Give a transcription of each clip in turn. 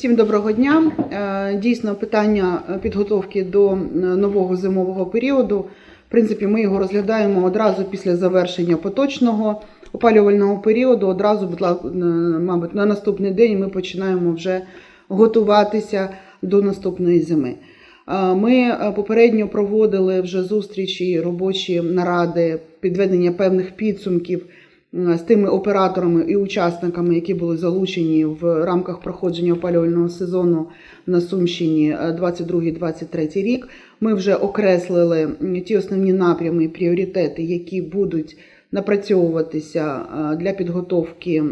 Всім доброго дня. Е, Дійсно, питання е, підготовки до е, нового зимового періоду. В принципі, ми його розглядаємо одразу після завершення поточного опалювального періоду. Одразу, мабуть, на наступний день ми починаємо вже готуватися до наступної зими. Ми попередньо проводили вже зустрічі, робочі наради, підведення певних підсумків з тими операторами і учасниками, які були залучені в рамках проходження опалювального сезону на Сумщині е, 22-23 рік. Ми вже окреслили ті основні напрями і пріоритети, які будуть напрацьовуватися е, для підготовки е,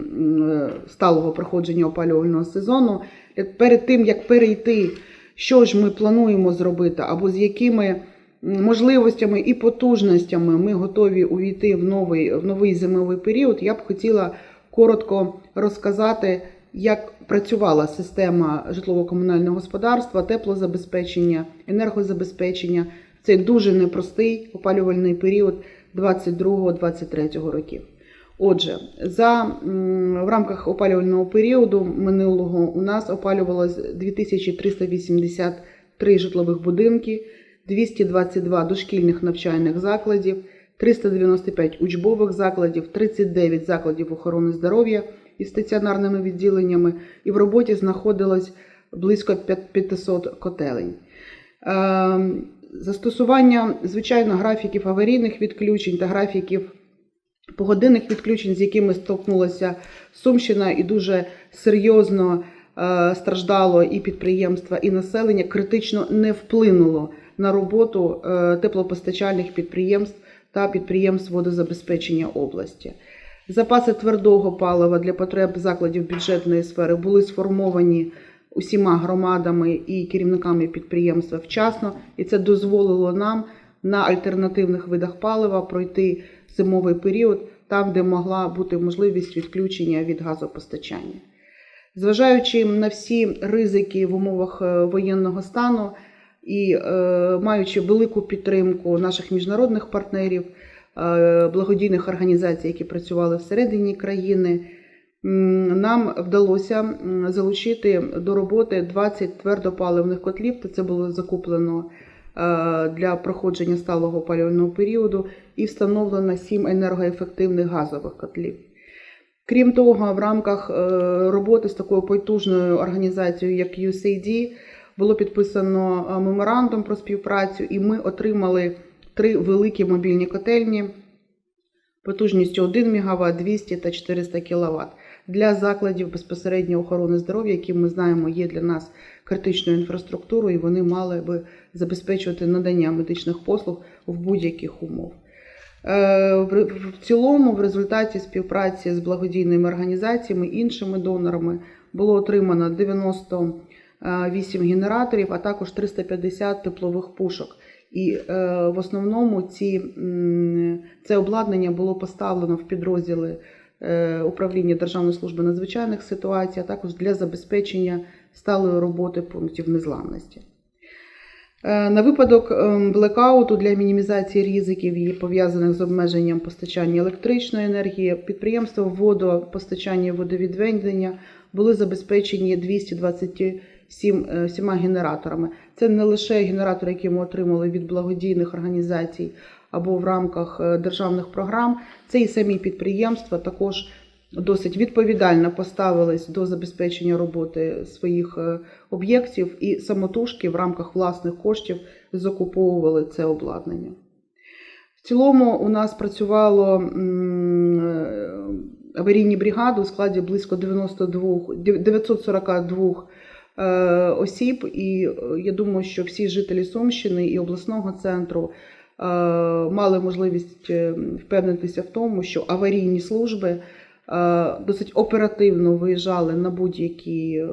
сталого проходження опалювального сезону. Е, Перед тим як перейти, що ж ми плануємо зробити, або з якими можливостями і потужностями ми готові увійти в новий, в новий зимовий період, я б хотіла коротко розказати, як працювала система житлово-комунального господарства, теплозабезпечення, енергозабезпечення. Це дуже непростий опалювальний період 22-23 років. Отже, за, в рамках опалювального періоду минулого у нас опалювалось 2383 житлових будинки, 222 дошкільних навчальних закладів, 395 учбових закладів, 39 закладів охорони здоров'я із стаціонарними відділеннями, і в роботі знаходилось близько 500 котелень. Е, Застосування, звичайно, графіків аварійних відключень та графіків погодинних відключень, з якими столкнулася Сумщина, і дуже серйозно е, страждало і підприємства, і населення, критично не вплинуло на роботу е, теплопостачальних підприємств та підприємств водозабезпечення області. Запаси твердого палива для потреб закладів бюджетної сфери були сформовані усіма громадами і керівниками підприємства вчасно, і це дозволило нам на альтернативних видах палива пройти зимовий період там, де могла бути можливість відключення від газопостачання. Зважаючи на всі ризики в умовах е, воєнного стану і е, маючи велику підтримку наших міжнародних партнерів, е, благодійних організацій, які працювали всередині країни, нам вдалося залучити до роботи 20 твердопаливних котлів, та це було закуплено е, для проходження сталого опалювального періоду, і встановлено 7 енергоефективних газових котлів. Крім того, в рамках роботи з такою потужною організацією, як USAID, було підписано е, меморандум про співпрацю, і ми отримали три великі мобільні котельні потужністю 1 МВт, 200 та 400 кВт для закладів безпосередньо охорони здоров'я, які ми знаємо є для нас критичною інфраструктурою, і вони мали би забезпечувати надання медичних послуг в будь-яких умов. Е, В цілому, в результаті співпраці з благодійними організаціями, іншими донорами було отримано 98 генераторів, а також 350 теплових пушок. І е, в основному ці, це обладнання було поставлено в підрозділи е, управління Державної служби надзвичайних ситуацій, а також для забезпечення сталої роботи пунктів незламності. Е, На випадок ем, блекауту для мінімізації ризиків, і пов'язаних з обмеженням постачання електричної енергії, підприємства водопостачання і водовідведення були забезпечені 227 е, всіма генераторами. Це не лише генератори, які ми отримали від благодійних організацій або в рамках е, державних програм, це і самі підприємства також досить відповідально поставились до забезпечення роботи своїх е, об'єктів і самотужки в рамках власних коштів закуповували це обладнання. В цілому у нас працювало аварійні бригади у складі близько 92, 942 е, осіб, і е, я думаю, що всі жителі Сумщини і обласного центру е, мали можливість е, впевнитися в тому, що аварійні служби е, досить оперативно виїжджали на будь-які е,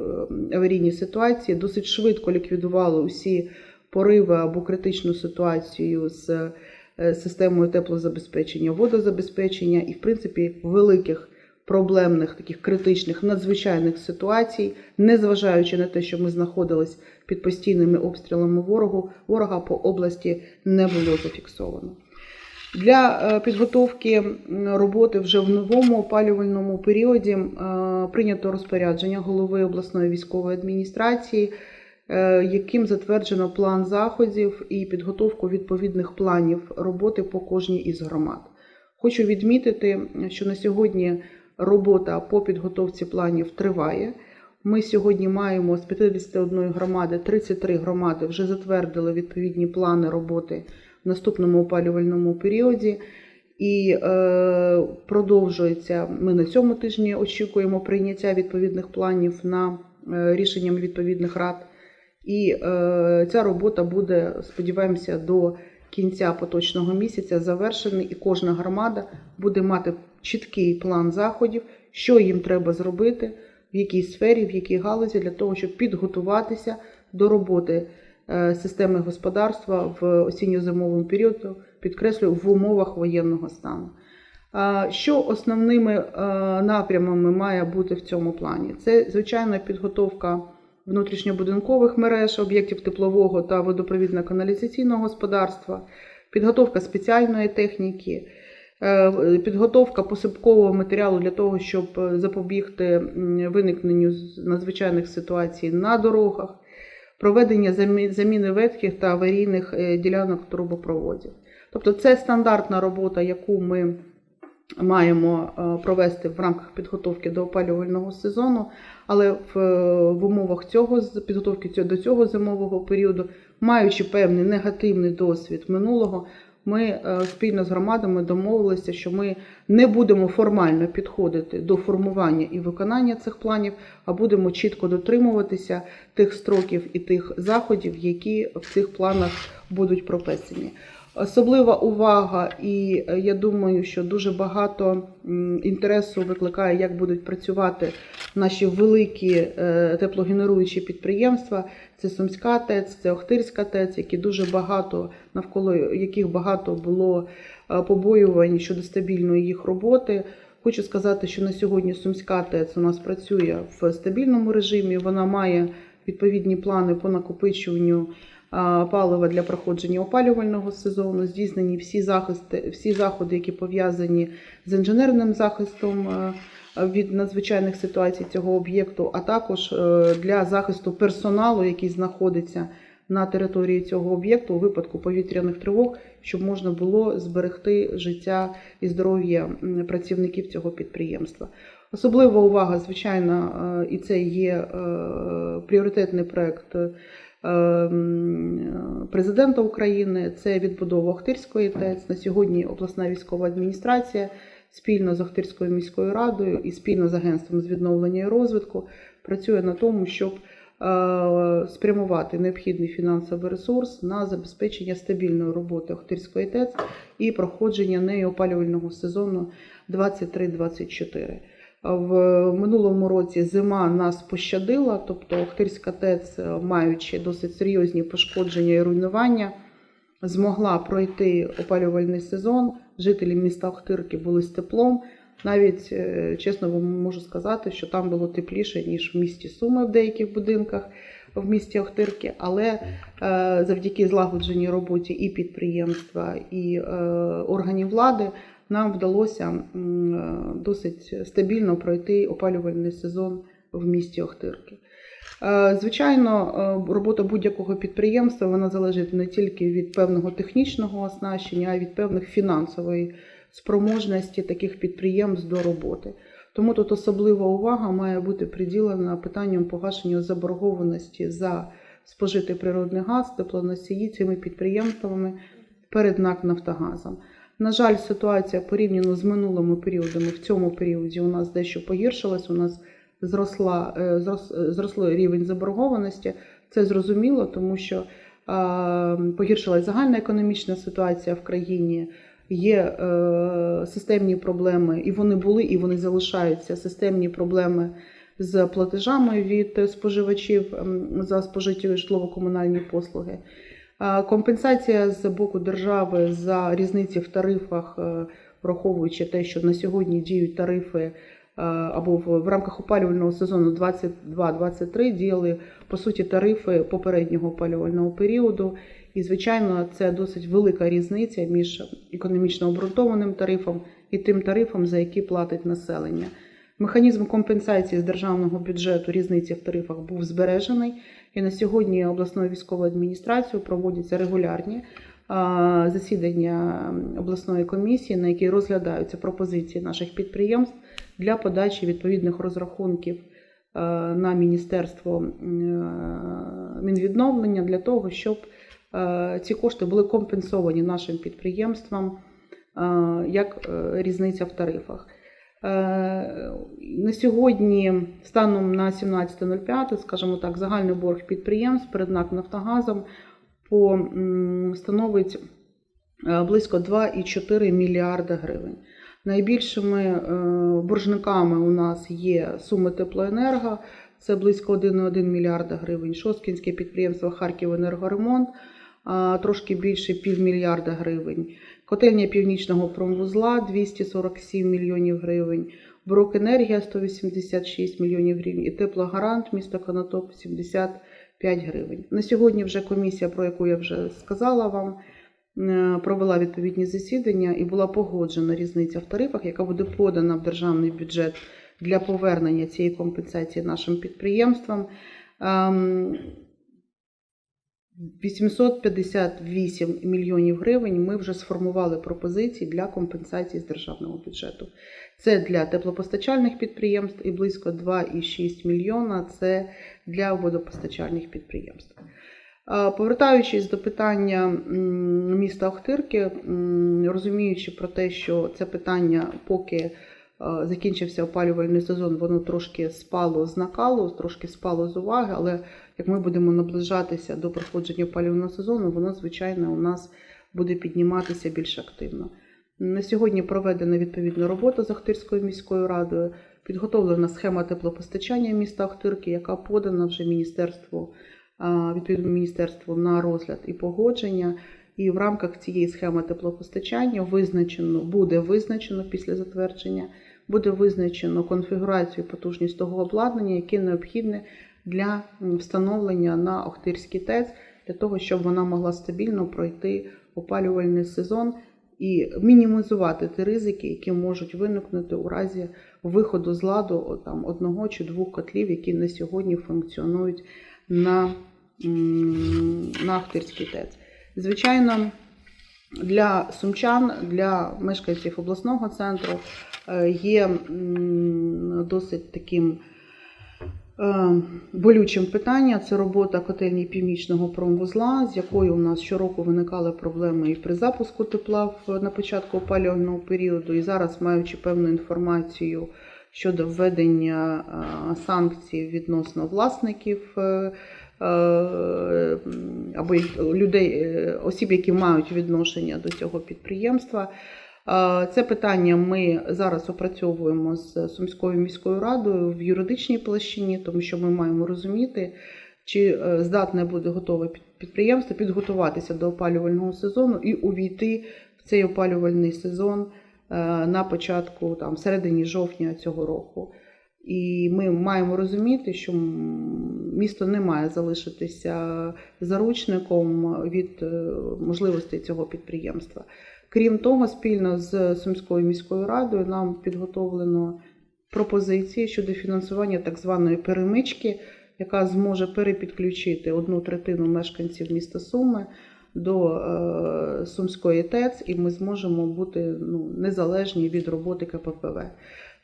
аварійні ситуації, досить швидко ліквідували усі пориви або критичну ситуацію з е, системою теплозабезпечення, водозабезпечення і, в принципі, великих проблемних таких критичних надзвичайних ситуацій, незважаючи на те, що ми знаходились під постійними обстрілами ворогу, ворога по області не було зафіксовано. Для е, підготовки роботи вже в новому опалювальному періоді е, прийнято розпорядження голови обласної військової адміністрації, е, яким затверджено план заходів і підготовку відповідних планів роботи по кожній із громад. Хочу відмітити, що на сьогодні робота по підготовці планів триває. Ми сьогодні маємо з 51 громади 33 громади вже затвердили відповідні плани роботи в наступному опалювальному періоді. І е, продовжується. Ми на цьому тижні очікуємо прийняття відповідних планів на е, рішенням відповідних рад. І е, ця робота буде, сподіваємося, до кінця поточного місяця завершена, і кожна громада буде мати чіткий план заходів, що їм треба зробити, в якій сфері, в якій галузі, для того, щоб підготуватися до роботи е, системи господарства в осінньо-зимовому періоду, підкреслюю, в умовах воєнного стану. Що основними е, напрямами має бути в цьому плані? Це звичайно підготовка внутрішньобудинкових мереж, об'єктів теплового та водопровідно-каналізаційного господарства, підготовка спеціальної техніки, підготовка посипкового матеріалу для того, щоб е, запобігти виникненню надзвичайних ситуацій на дорогах, проведення заміни ветхих та аварійних е, ділянок трубопроводів. Тобто це стандартна робота, яку ми маємо е, провести в рамках підготовки до опалювального сезону, але в, е, в умовах цього підготовки до цього зимового періоду, маючи певний негативний досвід минулого, ми е, спільно з громадами домовилися, що ми не будемо формально підходити до формування і виконання цих планів, а будемо чітко дотримуватися тих строків і тих заходів, які в цих планах будуть прописані. Особлива увага, і е, я думаю, що дуже багато інтересу викликає, як будуть працювати наші великі е, теплогенеруючі підприємства. Це Сумська ТЕЦ, це Охтирська ТЕЦ, які дуже багато навколо яких багато було е, побоювань щодо стабільної їх роботи. Хочу сказати, що на сьогодні Сумська ТЕЦ у нас працює в стабільному режимі. Вона має відповідні плани по накопичуванню палива для проходження опалювального сезону. Здійснені всі захисти, всі заходи, які пов'язані з інженерним захистом е, від надзвичайних ситуацій цього об'єкту, а також е, для захисту персоналу, який знаходиться на території цього об'єкту у випадку повітряних тривог, щоб можна було зберегти життя і здоров'я працівників цього підприємства. Особлива увага, звичайно, е, і це є пріоритетний проект президента України. Це відбудова Охтирської ТЕЦ. На сьогодні обласна військова адміністрація спільно з Охтирською міською радою і спільно з агентством з відновлення і розвитку працює на тому, щоб е, спрямувати необхідний фінансовий ресурс на забезпечення стабільної роботи Охтирської ТЕЦ і проходження нею опалювального сезону 23-24. В минулому році зима нас пощадила, тобто Охтирська ТЕЦ, е, маючи досить серйозні пошкодження і руйнування, змогла пройти опалювальний сезон. Жителі міста Охтирки були з теплом. Навіть е, чесно вам можу сказати, що там було тепліше, ніж в місті Суми в деяких будинках в місті Охтирки, але е, завдяки злагодженій роботі і підприємства, і органів влади нам вдалося е, досить стабільно пройти опалювальний сезон в місті Охтирки. Е, Звичайно, е, робота будь-якого підприємства вона залежить не тільки від певного технічного оснащення, а й від певних фінансової спроможності таких підприємств до роботи. Тому тут особлива увага має бути приділена питанням погашення заборгованості за спожитий природний газ, теплоносії цими підприємствами перед НАК Нафтогазом. На жаль, ситуація порівняно з минулими періодами в цьому періоді у нас дещо погіршилась. У нас зросла е, е, зросло рівень заборгованості. Це зрозуміло, тому що погіршилась загальна економічна ситуація в країні. Є е, системні проблеми, і вони були, і вони залишаються системні проблеми з платежами від споживачів за спожиті житлово-комунальні послуги. Компенсація з боку держави за різниці в тарифах, е, враховуючи те, що на сьогодні діють тарифи е, або в, рамках опалювального сезону 22-23 діяли по суті тарифи попереднього опалювального періоду. І, звичайно, це досить велика різниця між економічно обґрунтованим тарифом і тим тарифом, за який платить населення. Механізм компенсації з державного бюджету різниці в тарифах був збережений, і на сьогодні обласною військовою адміністрацією проводяться регулярні засідання обласної комісії, на якій розглядаються пропозиції наших підприємств для подачі відповідних розрахунків на міністерство мінвідновлення для того, щоб ці кошти були компенсовані нашим підприємствам як е, різниця в тарифах. Е, На сьогодні, станом на 17.05, скажімо так, загальний борг підприємств перед НАК Нафтогазом становить е, близько 2,4 мільярда гривень. Найбільшими е, боржниками у нас є суми теплоенерго, це близько 1,1 мільярда гривень. Шосткінське підприємство Харківенергоремонт а, трошки більше півмільярда гривень. Котельня Північного промвузла 247 мільйонів гривень. Брокенергія 186 мільйонів гривень і теплогарант місто Конотоп 75 гривень. На сьогодні вже комісія, про яку я вже сказала вам, е, провела відповідні засідання і була погоджена різниця в тарифах, яка буде подана в державний бюджет для повернення цієї компенсації нашим підприємствам. Ем, 858 мільйонів гривень ми вже сформували пропозиції для компенсації з державного бюджету. Це для теплопостачальних підприємств і близько 2,6 мільйона це для водопостачальних підприємств. Повертаючись до питання міста Охтирки, розуміючи про те, що це питання, поки закінчився опалювальний сезон, воно трошки спало з накалу, трошки спало з уваги, але як ми будемо наближатися до проходження опалювального сезону, воно, звичайно, у нас буде підніматися більш активно. На сьогодні проведена відповідна робота з Охтирською міською радою, підготовлена схема теплопостачання міста Охтирки, яка подана вже міністерству, відповідно міністерству на розгляд і погодження. І в рамках цієї схеми теплопостачання визначено, буде визначено після затвердження, буде визначено конфігурацію і потужність того обладнання, яке необхідне для встановлення на Охтирський ТЕЦ, для того, щоб вона могла стабільно пройти опалювальний сезон і мінімізувати ті ризики, які можуть виникнути у разі виходу з ладу там, одного чи двох котлів, які на сьогодні функціонують на, на Охтирський ТЕЦ. Звичайно, для сумчан, для мешканців обласного центру е, є досить таким болючим питання. Це робота котельні північного промвузла, з якою у нас щороку виникали проблеми і при запуску тепла на початку опалювального періоду. І зараз, маючи певну інформацію щодо введення е, санкцій відносно власників. е, е, або людей, е, осіб, які мають відношення до цього підприємства. Це питання ми зараз опрацьовуємо з Сумською міською радою в юридичній площині, тому що ми маємо розуміти, чи е, здатне буде готове під- підприємство підготуватися до опалювального сезону і увійти в цей опалювальний сезон е, на початку, там, середині жовтня цього року. І ми маємо розуміти, що місто не має залишитися заручником від е, можливостей цього підприємства. Крім того, спільно з Сумською міською радою нам підготовлено пропозиції щодо фінансування так званої перемички, яка зможе перепідключити одну третину мешканців міста Суми до е, Сумської ТЕЦ, і ми зможемо бути ну, незалежні від роботи КППВ.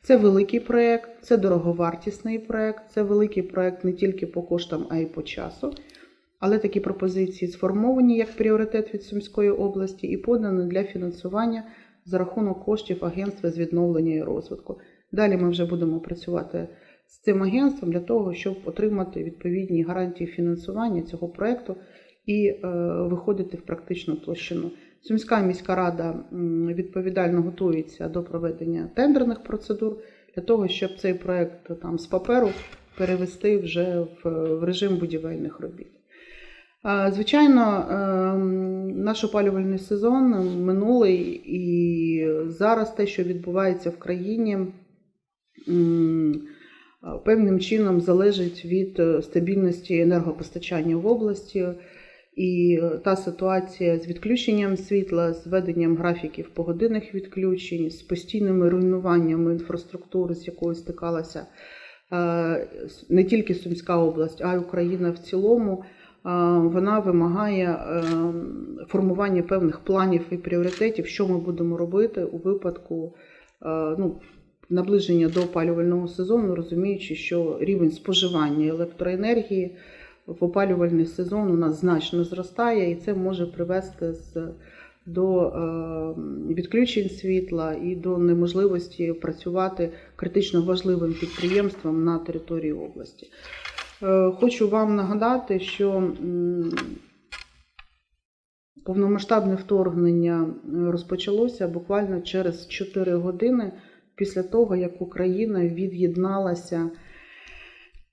Це великий проєкт, це дороговартісний проєкт, це великий проєкт не тільки по коштам, а й по часу. Але такі пропозиції сформовані як пріоритет від Сумської області і подані для фінансування за рахунок коштів Агентства з відновлення і розвитку. Далі ми вже будемо працювати з цим агентством для того, щоб отримати відповідні гарантії фінансування цього проєкту і е, виходити в практичну площину. Сумська міська рада відповідально готується до проведення тендерних процедур для того, щоб цей проєкт там з паперу перевести вже в, в режим будівельних робіт. Звичайно, ем, наш опалювальний сезон минулий і зараз те, що відбувається в країні, певним чином залежить від е, стабільності енергопостачання в області. І е, та ситуація з відключенням світла, з введенням графіків погодинних відключень, з постійними руйнуваннями інфраструктури, з якою стикалася е, не тільки Сумська область, а й Україна в цілому, е, вона вимагає е, формування певних планів і пріоритетів, що ми будемо робити у випадку е, ну, наближення до опалювального сезону, розуміючи, що рівень споживання електроенергії в опалювальний сезон у нас значно зростає, і це може привести з, до е, відключень світла і до неможливості працювати критично важливим підприємствам на території області. Е, Хочу вам нагадати, що повномасштабне вторгнення розпочалося буквально через 4 години після того, як Україна від'єдналася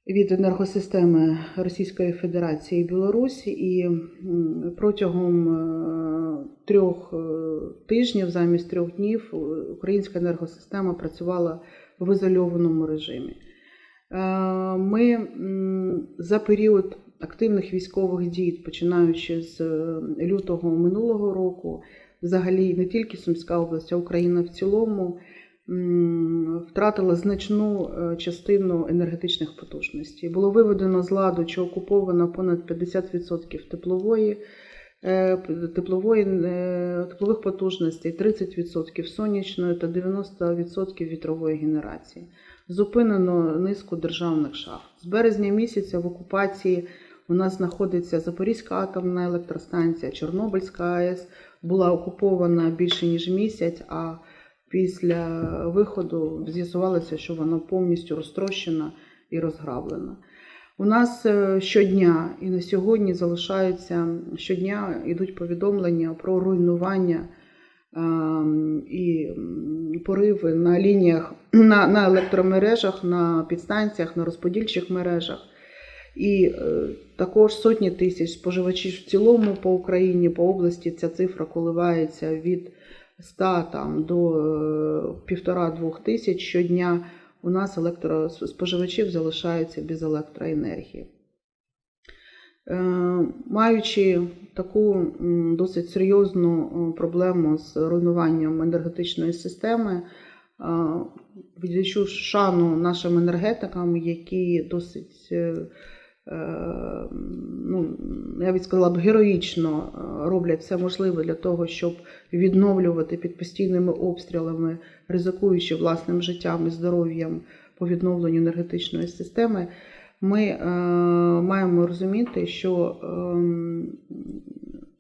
від енергосистеми Російської Федерації і Білорусі, і протягом е, трьох е, тижнів замість трьох днів українська енергосистема працювала в ізольованому режимі. Е, Ми за період активних військових дій, починаючи з е, лютого минулого року, взагалі не тільки Сумська область, а Україна в цілому втратила значну е, частину енергетичних потужностей. Було виведено з ладу чи окуповано понад 50% теплової. Е, Теплової, е, теплових потужностей, 30% сонячної та 90% вітрової генерації. Зупинено низку державних шахт. З березня місяця в окупації у нас знаходиться Запорізька атомна електростанція, Чорнобильська АЕС була окупована більше ніж місяць, а після виходу з'ясувалося, що вона повністю розтрощена і розграблена. У нас е, щодня і на сьогодні залишаються щодня йдуть повідомлення про руйнування і пориви на лініях на, на електромережах, на підстанціях, на розподільчих мережах. І е, також сотні тисяч споживачів в цілому по Україні, по області ця цифра коливається від 100 там, до е, півтора-двох тисяч щодня. У нас електроспоживачів залишаються без електроенергії. Е, Маючи таку досить серйозну е, проблему з руйнуванням енергетичної системи, відчув шану нашим енергетикам, які досить, е, е, ну, я б сказала б, героїчно е, роблять все можливе для того, щоб відновлювати під постійними обстрілами, ризикуючи власним життям і здоров'ям по відновленню енергетичної системи. Ми е, маємо розуміти, що ем,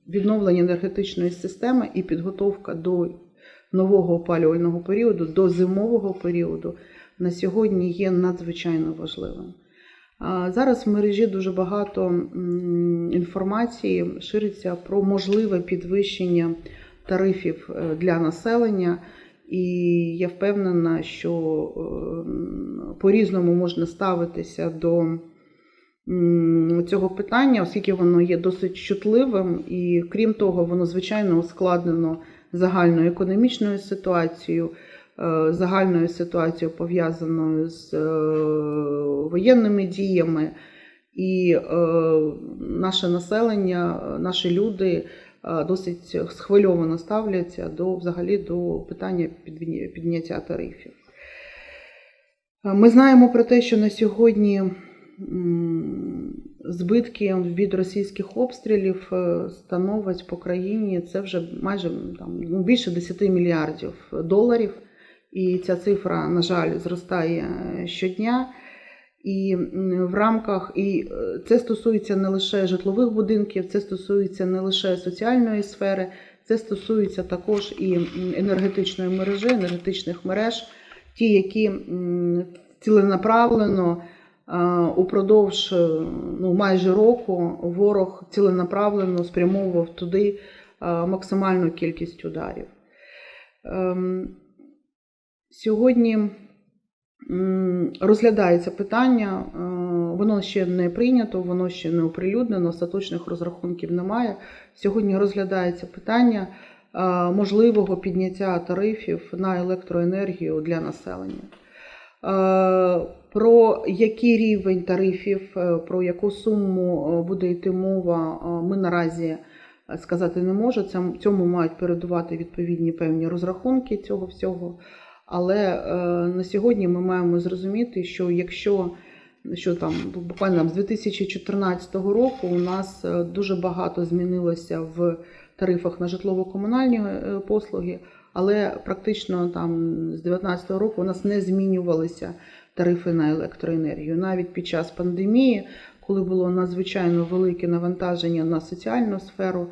відновлення енергетичної системи і підготовка до нового опалювального періоду, до зимового періоду на сьогодні є надзвичайно важливим. Зараз в мережі дуже багато інформації шириться про можливе підвищення тарифів е, для населення. І я впевнена, що ем, по-різному можна ставитися до цього питання, оскільки воно є досить чутливим, і крім того, воно звичайно ускладнено загальною економічною ситуацією, е, загальною ситуацією пов'язаною з е, воєнними діями. І е, наше населення, наші люди е, досить схвильовано ставляться до взагалі до питання підняття тарифів. Е, Ми знаємо про те, що на сьогодні збитки від російських обстрілів е, становить по країні це вже майже там, ну, більше 10 мільярдів доларів. І ця цифра, на жаль, зростає щодня. І в рамках, і е, це стосується не лише житлових будинків, це стосується не лише соціальної сфери, це стосується також і енергетичної мережі, енергетичних мереж, ті, які ціленаправлено упродовж е, ну, майже року ворог ціленаправлено спрямовував туди максимальну кількість ударів. Сьогодні розглядається питання, е, воно ще не прийнято, воно ще не оприлюднено, остаточних розрахунків немає. Сьогодні розглядається питання е, можливого підняття тарифів на електроенергію для населення. Е, Про який рівень тарифів, про яку суму буде йти мова, ми наразі сказати не можемо. Цьому мають передувати відповідні певні розрахунки цього всього. Але е, на сьогодні ми маємо зрозуміти, що якщо що там буквально з 2014 року у нас е, дуже багато змінилося в тарифах на житлово-комунальні е, послуги, але практично там з 2019 року у нас не змінювалися тарифи на електроенергію. Навіть під час пандемії, коли було надзвичайно велике навантаження на соціальну сферу,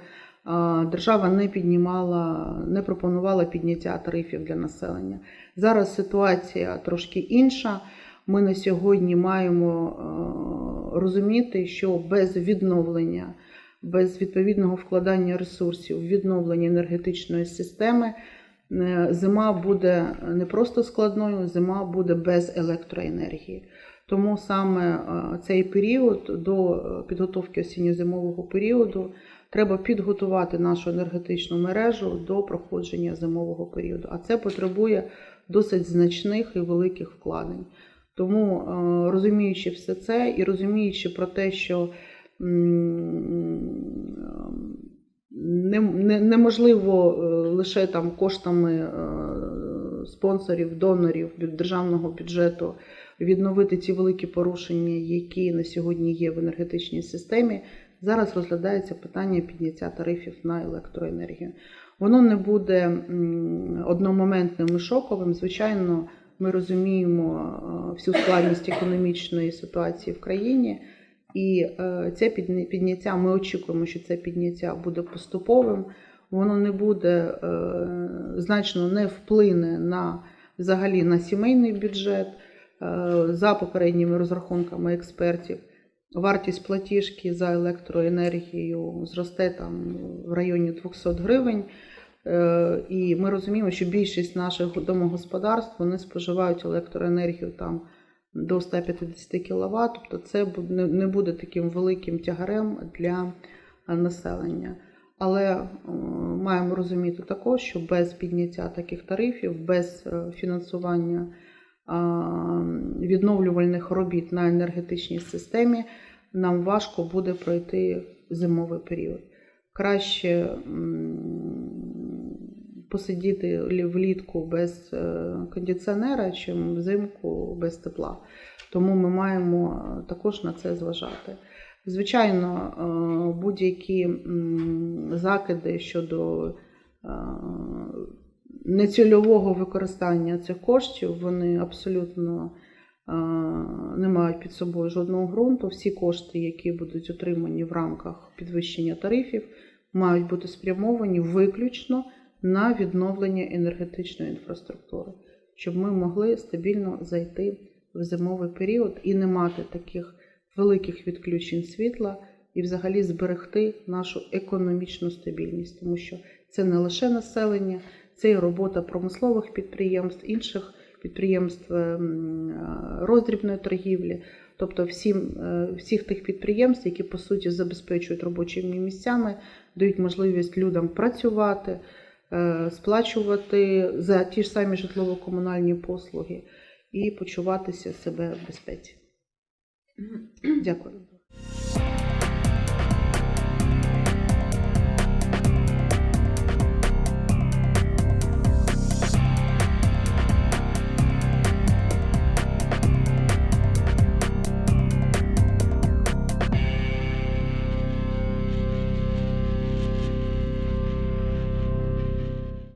держава не піднімала, не пропонувала підняття тарифів для населення. Зараз ситуація трошки інша. Ми на сьогодні маємо е, розуміти, що без відновлення, без відповідного вкладання ресурсів, відновлення енергетичної системи, е, зима буде не просто складною, зима буде без електроенергії. Тому саме е, цей період до підготовки осінньо-зимового періоду треба підготувати нашу енергетичну мережу до проходження зимового періоду. А це потребує досить значних і великих вкладень. Тому, е, розуміючи все це і розуміючи про те, що неможливо е, лише там коштами е, спонсорів, донорів державного бюджету відновити ті великі порушення, які на сьогодні є в енергетичній системі. Зараз розглядається питання підняття тарифів на електроенергію. Воно не буде одномоментним і шоковим. Звичайно, ми розуміємо е, всю складність економічної ситуації в країні, і е, це підняття, ми очікуємо, що це підняття буде поступовим. Воно не буде е, значно не вплине на взагалі на сімейний бюджет. За попередніми розрахунками експертів, вартість платіжки за електроенергію зросте там в районі 200 гривень. Е, І ми розуміємо, що більшість наших домогосподарств вони споживають електроенергію там до 150 кВт, тобто це не- буде таким великим тягарем для населення. Але е, маємо розуміти також, що без підняття таких тарифів, без е, фінансування відновлювальних робіт на енергетичній системі нам важко буде пройти зимовий період. Краще посидіти влітку без е, кондиціонера, чим взимку без тепла. Тому ми маємо е, також на це зважати. Звичайно, е, будь-які закиди щодо нецільового використання цих коштів, вони абсолютно е, не мають під собою жодного ґрунту. Всі кошти, які будуть отримані в рамках підвищення тарифів, мають бути спрямовані виключно на відновлення енергетичної інфраструктури, щоб ми могли стабільно зайти в зимовий період і не мати таких великих відключень світла і взагалі зберегти нашу економічну стабільність, тому що це не лише населення, це і робота промислових підприємств, інших підприємств ем, е, роздрібної торгівлі, тобто всім, е, всіх тих підприємств, які по суті забезпечують робочими місцями, дають можливість людям працювати, е, сплачувати за ті ж самі житлово-комунальні послуги і почуватися себе в безпеці. Дякую.